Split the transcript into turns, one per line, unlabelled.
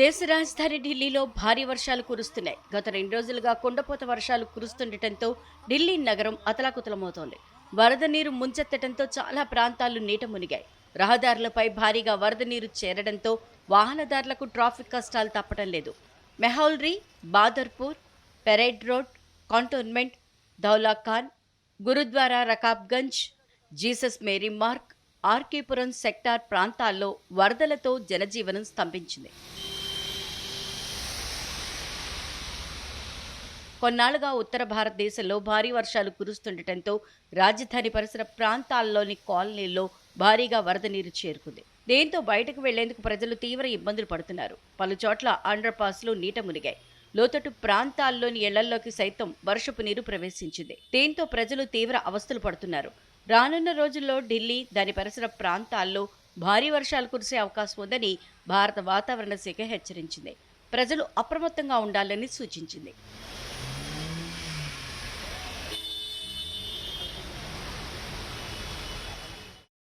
దేశ రాజధాని ఢిల్లీలో భారీ వర్షాలు కురుస్తున్నాయి. గత రెండు రోజులుగా కుండపోత వర్షాలు కురుస్తుండటంతో ఢిల్లీ నగరం అతలాకుతలమవుతోంది. వరద నీరు ముంచెత్తడంతో చాలా ప్రాంతాలు నీట మునిగాయి. రహదారులపై భారీగా వరద నీరు చేరడంతో వాహనదారులకు ట్రాఫిక్ కష్టాలు తప్పడం లేదు. Mehrauli Badarpur parade road cantonment Daula Khan Gurudwara Rakabganj Jesus Mary Mark R K Puram sector ప్రాంతాల్లో వరదలతో జనజీవనం స్తంభించింది. కొన్నాళ్ళుగా ఉత్తర భారతదేశంలో భారీ వర్షాలు కురుస్తుండటంతో రాజధాని పరిసర ప్రాంతాల్లోని కాలనీల్లో భారీగా వరద నీరు చేరుకుంది. దీంతో బయటకు వెళ్ళేందుకు ప్రజలు తీవ్ర ఇబ్బందులు పడుతున్నారు. పలు చోట్ల అండర్ పాస్లు నీట మునిగాయి. లోతట్టు ప్రాంతాల్లోని ఇళ్ళల్లోకి సైతం వర్షపు నీరు ప్రవేశించింది. దీంతో ప్రజలు తీవ్ర అవస్థలు పడుతున్నారు. రానున్న రోజుల్లో ఢిల్లీ దాని పరిసర ప్రాంతాల్లో భారీ వర్షాలు కురిసే అవకాశం ఉందని భారత వాతావరణ శాఖ హెచ్చరించింది. ప్రజలు అప్రమత్తంగా ఉండాలని సూచించింది.